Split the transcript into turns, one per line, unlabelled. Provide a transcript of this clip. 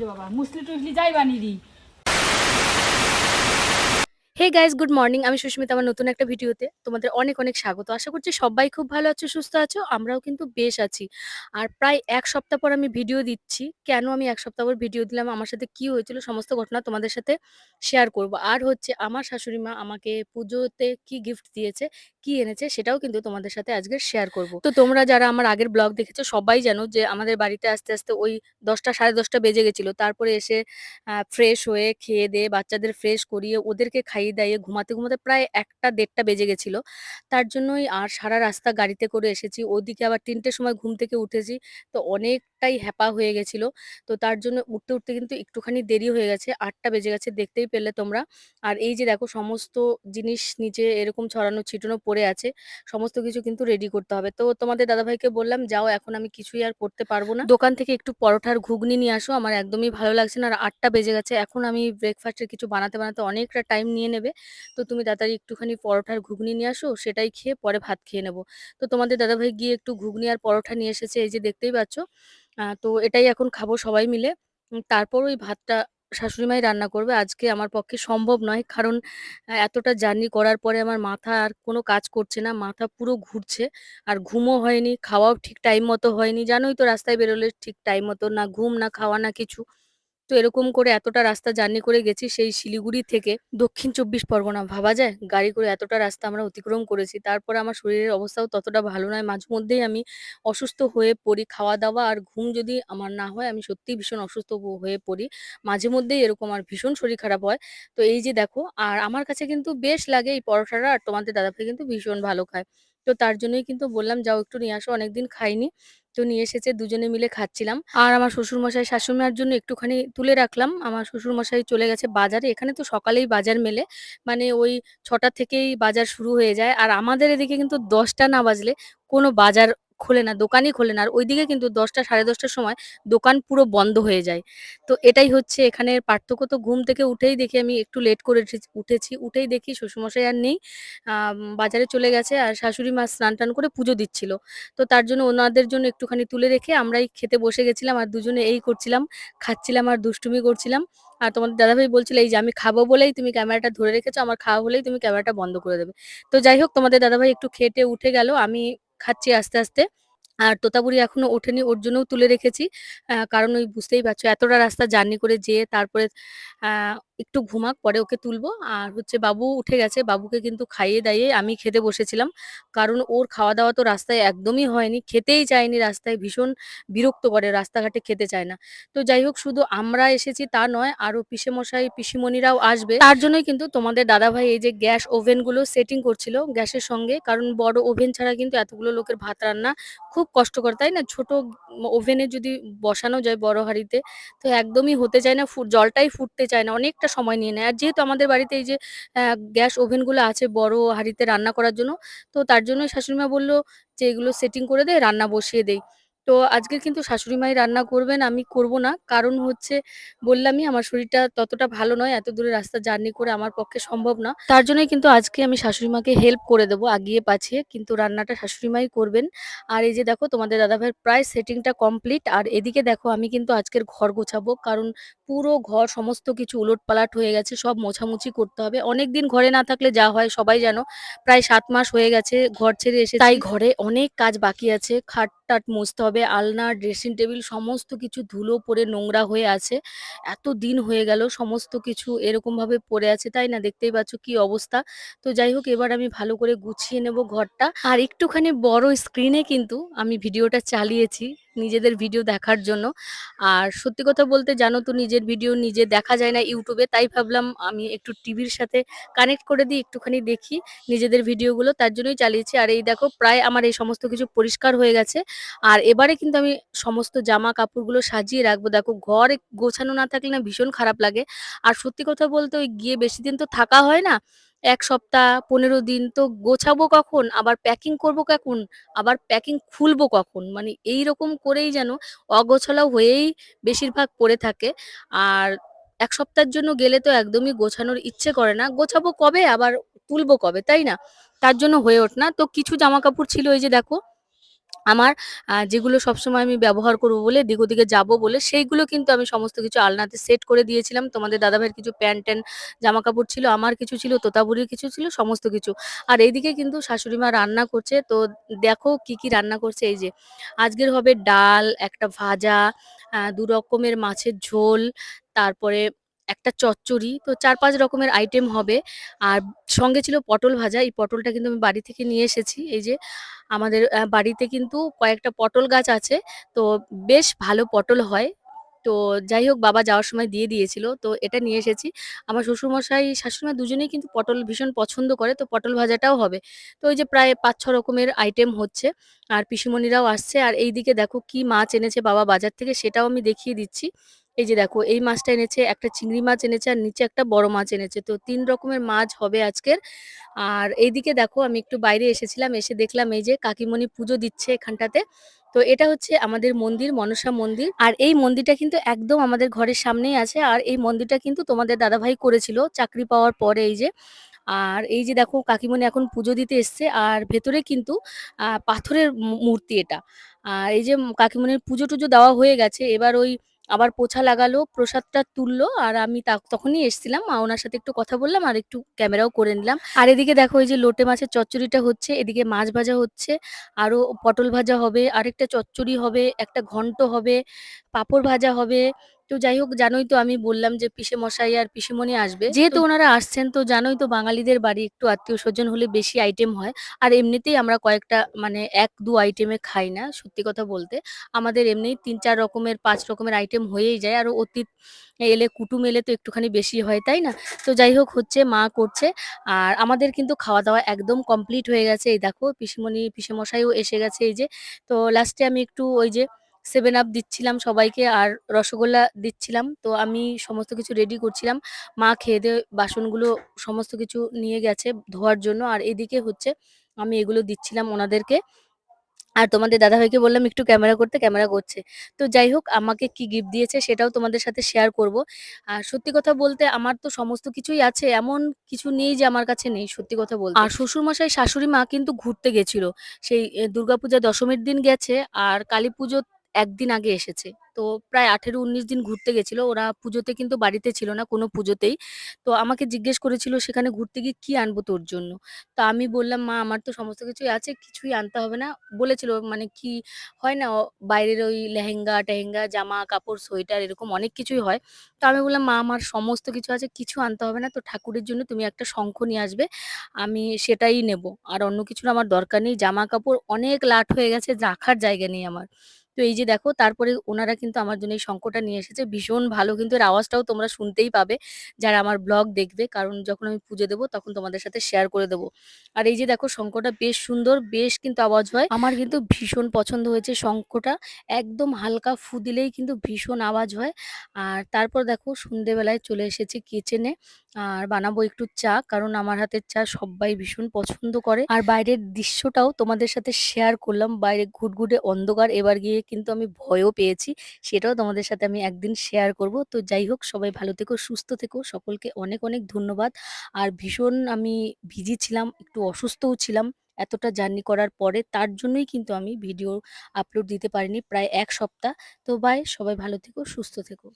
যে বাবা, মুসলি টুসলি যাই বানিরি
হে গাইজ গুড মর্নিং আমি সুস্মিতা, আমার নতুন একটা ভিডিওতে তোমাদের অনেক অনেক স্বাগত। আশা করছি সবাই খুব ভালো আছো, সুস্থ আছো, আমরাও কিন্তু বেশ আছি। আর প্রায় এক সপ্তাহ পর আমি ভিডিও দিচ্ছি। কেন আমি এক সপ্তাহ পর ভিডিও দিলাম, আমার সাথে কি হয়েছিল সমস্ত ঘটনা তোমাদের সাথে শেয়ার করব। আর হচ্ছে, আমার শাশুড়ি মা আমাকে পুজোতে কি গিফট দিয়েছে কি এনেছে, সেটাও কিন্তু তোমাদের সাথে আজকে শেয়ার করব। তো তোমরা যারা আমার আগের ব্লগ দেখেছ, সবাই জানো যে আমাদের বাড়িতে আস্তে আস্তে ওই দশটা, সাড়ে দশটা বেজে গেছিল। তারপরে এসে ফ্রেশ হয়ে খেয়ে দিয়ে বাচ্চাদের ফ্রেশ করিয়ে ওদেরকে খাইয়ে দাইয়ে ঘুমাতে ঘুমাতে প্রায় একটা, দেড়টা বেজে গেছিল। তার জন্যই আর সারা রাস্তা গাড়িতে করে এসেছি। ওদিকে আবার তিনটের সময় ঘুম থেকে উঠেছি, তো অনেকটাই হ্যাপা হয়ে গেছিল। তো তার জন্য উঠতে উঠতে কিন্তু একটুখানি দেরি হয়ে গেছে, আটটা বেজে গেছে, দেখতেই পেলে তোমরা। আর এই যে দেখো, সমস্ত জিনিস নিচে এরকম ছড়ানো, ছিটানো পড়ে আছে। সমস্ত কিছু কিন্তু রেডি করতে হবে। তো তোমাদের দাদাভাইকে বললাম, যাও, এখন আমি কিছুই আর করতে পারব না। দোকান থেকে একটু পরোঠার ঘুগনি নিয়ে আসো। আমার একদমই ভালো লাগছে না। আর আটটা বেজে গেছে। এখন আমি ব্রেকফাস্টের কিছু বানাতে বানাতে অনেকটা টাইম নিয়ে নেবে। তো তুমি তাড়াতাড়ি একটুখানি পরোঠার ঘুগনি নিয়ে আসো। সেটাই খেয়ে পরে ভাত খেয়ে নেব। তো তোমাদের দাদাভাই গিয়ে একটু ঘুগনি আর পরোটা নিয়ে এসেছে। এই যে দেখতেই পাচ্ছ। তো এটাই এখন খাব সবাই মিলে। তারপর ওই ভাতটা শাশুড়ি মাই রান্না করবে আজকে আমার পক্ষে সম্ভব নয়। কারণ এতটা জার্নি করার পরে আমার মাথা আর কোনো কাজ করছে না। মাথা পুরো ঘুরছে আর ঘুমও হয়নি, খাওয়াও ঠিক টাইম মতো হয়নি। জানোই তো রাস্তায় বেরোলে ঠিক টাইম মতো না ঘুম, না খাওয়া, না কিছু। তো এরকম করে এতটা রাস্তা জার্নি করে গেছি সেই শিলিগুড়ি থেকে দক্ষিণ চব্বিশ পরগনা। ভাবা যায়? গাড়ি করে এতটা রাস্তা আমরা অতিক্রম করেছি। তারপরে আমার শরীরের অবস্থাও ততটা ভালো নয়। মাঝে মধ্যেই আমি অসুস্থ হয়ে পড়ি। খাওয়া দাওয়া আর ঘুম যদি আমার না হয়, আমি সত্যিই ভীষণ অসুস্থ হয়ে পড়ি। মাঝে মধ্যেই এরকম আর ভীষণ শরীর খারাপ হয়। তো এই যে দেখো, আর আমার কাছে কিন্তু বেশ লাগে এই পরোটাটা। আর তোমাদের দাদাভাই কিন্তু ভীষণ ভালো খায়। তো তার জন্যই কিন্তু বললাম, যাও একটু নিয়ে আসো, অনেকদিন খাইনি। তো নিয়ে এসেছে, দুজনে মিলে খাচ্ছিলাম। আর আমার শ্বশুরমশাই, শাশুড়িমার জন্য একটুখানি তুলে রাখলাম। আমার শ্বশুরমশাই চলে গেছে বাজারে। এখানে তো সকালেই বাজার মেলে। মানে ওই ছটা থেকেই বাজার শুরু হয়ে যায়। আর আমাদের এদিকে কিন্তু দশটা না বাজলে কোনো বাজার খোলে না, দোকানই খোলে না। আর ওইদিকে কিন্তু দশটা সাড়ে দশটার সময় দোকান পুরো বন্ধ হয়ে যায়। তো এটাই হচ্ছে এখানের পার্থক্য। তো ঘুম থেকে উঠেই দেখি আমি একটু লেট করে উঠেছি উঠেই দেখি শ্বশুরমশাই আর নেই। বাজারে চলে গেছে আর শাশুড়ি মা স্নান টান করে পুজো দিচ্ছিল। তো তার জন্য ওনাদের জন্য একটুখানি তুলে রেখে আমরাই খেতে বসে গেছিলাম আর দুজনে এই করছিলাম, খাচ্ছিলাম আর দুষ্টুমি করছিলাম। আর তোমাদের দাদাভাই বলছিল, এই যে আমি খাব বলেই তুমি ক্যামেরাটা ধরে রেখেছো, আমার খাওয়া হলেই তুমি ক্যামেরাটা বন্ধ করে দেবে। তো যাই হোক, তোমাদের দাদাভাই একটু খেটে উঠে গেল। আমি খাচ্ছি আস্তে আস্তে। আর তোতাপুরি এখনও ওঠেনি, ওর জন্যও তুলে রেখেছি। কারণ ওই বুঝতেই পারছ, এতটা রাস্তা জার্নি করে যেয়ে তারপরে একটু ঘুমাক, পরে ওকে তুলবো। আর হচ্ছে বাবু উঠে গেছে, বাবুকে কিন্তু খাইয়ে দাইয়ে আমি খেতে বসেছিলাম। কারণ ওর খাওয়া দাওয়া তো রাস্তায় একদমই হয়নি, খেতেই চায়নি রাস্তায়, ভীষণ বিরক্ত করে, রাস্তাঘাটে খেতে চায় না। তো যাই হোক, শুধু আমরা এসেছি তা নয় আরও পিসেমশাই, পিসিমণিরাও আসবে। তার জন্যই কিন্তু তোমাদের দাদাভাই এই যে গ্যাস ওভেনগুলো সেটিং করছিল গ্যাসের সঙ্গে, কারণ বড় ওভেন ছাড়া কিন্তু এতগুলো লোকের ভাত রান্না খুব কষ্টকর, তাই না? ছোট ওভেনে যদি বসানো যায় বড় হাঁড়িতে, তো একদমই হতে চায় না জলটাই ফুটতে চায় না। অনেকটা সময় নিয়ে নেয়। আর যেহেতু আমাদের বাড়িতে এই যে গ্যাস ওভেনগুলো আছে বড় হাঁড়িতে রান্না করার জন্য, তো তার জন্য শাশুড়িমা বলল যে, এগুলো সেটিং করে দে, রান্না বসিয়ে দেই। তো আজকে কিন্তু শাশুড়ি মাই রান্না করবেন, আমি করব না। কারণ হচ্ছে বললামই আমার শরীরটা ততটা ভালো নয়, এত দূরে রাস্তা জার্নি করে আমার পক্ষে সম্ভব না। তার জন্যই কিন্তু আজকে আমি শাশুড়ি মাকে হেল্প করে দেবো আগিয়ে পাছিয়ে, কিন্তু রান্নাটা শাশুড়ি মাই করবেন। আর এই যে দেখো তোমাদের দাদাভাইয়ের প্রায় সেটিংটা কমপ্লিট আর এদিকে দেখো আমি কিন্তু আজকের ঘর গোছাবো, কারণ পুরো ঘর সমস্ত কিছু উলট পালাট হয়ে গেছে, সব মোছামুছি করতে হবে। অনেক দিন ঘরে না থাকলে যা হয় সবাই জানো, প্রায় সাত মাস হয়ে গেছে, ঘর ছেড়ে এসে তাই ঘরে অনেক কাজ বাকি আছে, খাট টাট মুছতে হবে, আলনা ড্রেসিং টেবিল সমস্ত কিছু ধুলো পরে নোংরা হয়ে আছে। এত দিন হয়ে গেল, সমস্ত কিছু এরকমভাবে পড়ে আছে, তাই না? দেখতেই পাচ্ছ কি অবস্থা। তো যাই হোক, এবার আমি ভালো করে গুছিয়ে নেব ঘরটা। আর একটুখানি বড় স্ক্রিনে কিন্তু আমি ভিডিওটা চালিয়েছি। নিজেদের ভিডিও দেখার জন্য। আর সত্যি কথা বলতে জানো তো, নিজের ভিডিও নিজে দেখা যায় না ইউটিউবে তাই ভাবলাম আমি একটু টিভির সাথে কানেক্ট করে দিই, একটুখানি দেখি নিজেদের ভিডিওগুলো তার জন্যই চালিয়েছি। আর এই দেখো, প্রায় আমার এই সমস্ত কিছু পরিষ্কার হয়ে গেছে। আর এবারে কিন্তু আমি সমস্ত জামা কাপড়গুলো সাজিয়ে রাখব। দেখো, ঘর গোছানো না থাকলে না ভীষণ খারাপ লাগে। আর সত্যি কথা বলতে ওই গিয়ে বেশি দিন তো থাকা হয় না। এক সপ্তাহ, পনেরো দিন তো গোছাবো কখন? আবার প্যাকিং করব কখন? আবার প্যাকিং খুলবো কখন? মানে এই রকম করেই যেন অগোছালা হয়েই বেশিরভাগ পড়ে থাকে। আর এক সপ্তাহের জন্য গেলে তো একদমই গোছানোর ইচ্ছে করে না। গোছাবো কবে? আবার তুলবো কবে? তাই না? তার জন্য হয়ে ওঠ না। তো কিছু জামা কাপড় ছিল এই যে দেখো আমার যেগুলো সবসময় আমি ব্যবহার করব বলে এদিক ওদিকে যাব বলে সেইগুলো কিন্তু আমি সমস্ত কিছু আলনাতে সেট করে দিয়েছিলাম। তোমাদের দাদাভাইয়ের কিছু প্যান্ট-ট্যান্ট জামাকাপড় ছিল, আমার কিছু ছিল, তোতাবুড়ির কিছু ছিল, সমস্ত কিছু। আর এইদিকে কিন্তু শাশুড়ি মা রান্না করছে। তো দেখো কি, কি রান্না করছে এই যে। আজকের হবে ডাল, একটা ভাজা, ২ রকমের মাছের ঝোল, তারপরে একটা চচ্চড়ি। তো ৪-৫ রকমের আইটেম হবে। আর সঙ্গে ছিল পটল ভাজা। এই পটলটা কিন্তু আমি বাড়ি থেকে নিয়ে এসেছি। এই যে আমাদের বাড়িতে কিন্তু কয়েকটা পটল গাছ আছে। তো বেশ ভালো পটল হয়। তো যাই হোক বাবা যাওয়ার সময় দিয়ে দিয়েছিল। তো এটা নিয়ে এসেছি। আমার শ্বশুরমশাই, শাশুড়িমা দুজনেই কিন্তু পটল ভীষণ পছন্দ করে। তো পটল ভাজাটাও হবে। তো ওই যে প্রায় ৫-৬ রকমের আইটেম হচ্ছে। আর পিসিমণিরাও আসছে। আর এইদিকে দেখো কি মাছ এনেছে বাবা বাজার থেকে সেটাও আমি দেখিয়ে দিচ্ছি। এই যে দেখো এই মাছটা এনেছে, একটা চিংড়ি মাছ এনেছে আর নিচে একটা বড় মাছ এনেছে। তো তিন রকমের মাছ হবে আজকের। আর এইদিকে দেখো আমি একটু বাইরে এসেছিলাম। এসে দেখলাম এই যে কাকিমণি পুজো দিচ্ছে এখানটাতে। তো এটা হচ্ছে আমাদের মন্দির, মনসা মন্দির। আর এই মন্দিরটা কিন্তু একদম আমাদের ঘরের সামনেই আছে। আর এই মন্দিরটা কিন্তু তোমাদের দাদাভাই করেছিল চাকরি পাওয়ার পরে এই যে। আর এই যে দেখো কাকিমণি এখন পুজো দিতে এসছে। আর ভেতরে কিন্তু পাথরের মূর্তি এটা। আর এই যে কাকিমণির পুজো-টুজো দেওয়া হয়ে গেছে। এবার ওই আবার পোছা লাগালো, প্রসাদটা তুললো। আর আমি তখনই এসছিলাম। মা ওনার সাথে একটু কথা বললাম আর একটু ক্যামেরাও করে নিলাম। আর এদিকে দেখো এই যে লোটে মাছের চচ্চড়িটা হচ্ছে, এদিকে মাছ ভাজা হচ্ছে, আরও পটল ভাজা হবে, আরেকটা চচ্চড়ি হবে, একটা ঘন্ট হবে, পাঁপড় ভাজা হবে। তো যাই হোক জানোই তো আমি বললাম যে পিসে মশাই আর পিসিমণি আসবে। যেহেতু ওনারা আসছেন তো জানোই তো বাঙালিদের বাড়ি একটু আত্মীয় স্বজন হলে বেশি আইটেম হয়। আর এমনিতেই আমরা কয়েকটা মানে ১-২ আইটেমে খাই না সত্যি কথা বলতে। আমাদের এমনিই ৩-৪ রকমের পাঁচ রকমের আইটেম হয়েই যায়। আর অতীত এলে কুটুম এলে তো একটুখানি বেশি হয়, তাই না? তো যাই হোক হচ্ছে মা করছে। আর আমাদের কিন্তু খাওয়া-দাওয়া একদম কমপ্লিট হয়ে গেছে। এই দেখো পিসিমণি, পিসেমশাইও এসে গেছে এই যে। তো লাস্টে আমি একটু ওই যে 7 আপ দিচ্ছিলাম সবাইকে আর রসগোল্লা দিচ্ছিলাম। তো আমি সমস্ত কিছু রেডি করছিলাম। মা খেয়ে-দেয়ে বাসনগুলো সমস্ত কিছু নিয়ে গেছে ধোয়ার জন্য। আর এদিকে হচ্ছে আমি এগুলো দিচ্ছিলাম ওনাদেরকে। আর তোমাদের দাদাভাইকে বললাম একটু ক্যামেরা করতে, ক্যামেরা করছে। তো যাই হোক আমাকে কি গিফট দিয়েছে সেটাও তোমাদের সাথে শেয়ার করব। আর সত্যি কথা বলতে আমার তো সমস্ত কিছুই আছে। এমন কিছু নেই যে আমার কাছে নেই সত্যি কথা বলতে। আর শ্বশুরমশাই, শাশুড়ি মা কিন্তু ঘুরতে গেছিল। সেই দুর্গাপূজা দশমীর দিন গেছে আর কালীপুজোর ১ দিন আগে এসেছে। তো প্রায় ১৮-১৯ দিন ঘুরতে গেছিল। ওরা পুজোতে কিন্তু বাড়িতে ছিল না কোনো পুজোতেই। তো আমাকে জিজ্ঞেস করেছিল সেখানে ঘুরতে গিয়ে কি আনব তোর জন্য? তো আমি বললাম, "মা আমার তো সমস্ত কিছুই আছে। কিছুই আনতে হবে না।" বলেছিল মানে কি হয় না বাইরের ওই লেহেঙ্গা-টেহেঙ্গা, জামা, কাপড়, সোয়েটার এরকম অনেক কিছুই হয়। তো আমি বললাম, "মা আমার সমস্ত কিছু আছে। কিছু আনতে হবে না। তো ঠাকুরের জন্য তুমি একটা শঙ্খ নিয়ে আসবে। আমি সেটাই নেব। আর অন্য কিছুর আমার দরকার নেই। জামা-কাপড় অনেক লাট হয়ে গেছে। রাখার জায়গা নেই আমার।" তো এই যে দেখো তারপরে ওনারা কিন্তু আমার জন্য এই শঙ্কটা নিয়ে এসেছে। ভীষণ ভালো কিন্তু এর আওয়াজটাও তোমরা শুনতেই পাবে যারা আমার ব্লগ দেখবে। কারণ যখন আমি পুজো দেবো তখন তোমাদের সাথে শেয়ার করে দেবো আর এই যে দেখো শঙ্কটা বেশ সুন্দর, বেশ কিন্তু আওয়াজ হয়। আমার কিন্তু ভীষণ পছন্দ হয়েছে শঙ্কটা একদম হালকা ফু দিলেই কিন্তু ভীষণ আওয়াজ হয়। আর তারপর দেখো সন্ধ্যেবেলায় চলে এসেছি কিচেনে। আর বানাবো একটু চা। কারণ আমার হাতের চা সব্বাই ভীষণ পছন্দ করে। আর বাইরের দৃশ্যটাও তোমাদের সাথে শেয়ার করলাম। বাইরে ঘুটঘুটে অন্ধকার। এবার গিয়ে কিন্তু আমি ভয়ও পেয়েছি। সেটাও তোমাদের সাথে আমি একদিন শেয়ার করব। তো যাই হোক সবাই ভালো থেকো, সুস্থ থেকো। সকলকে অনেক, অনেক ধন্যবাদ। আর ভীষণ আমি ভিজি ছিলাম, একটু অসুস্থও ছিলাম। এতটা জার্নি করার পরে তার জন্যই কিন্তু আমি ভিডিও আপলোড দিতে পারিনি প্রায় এক সপ্তাহ। তো বাই। সবাই ভালো থেকো, সুস্থ থেকো।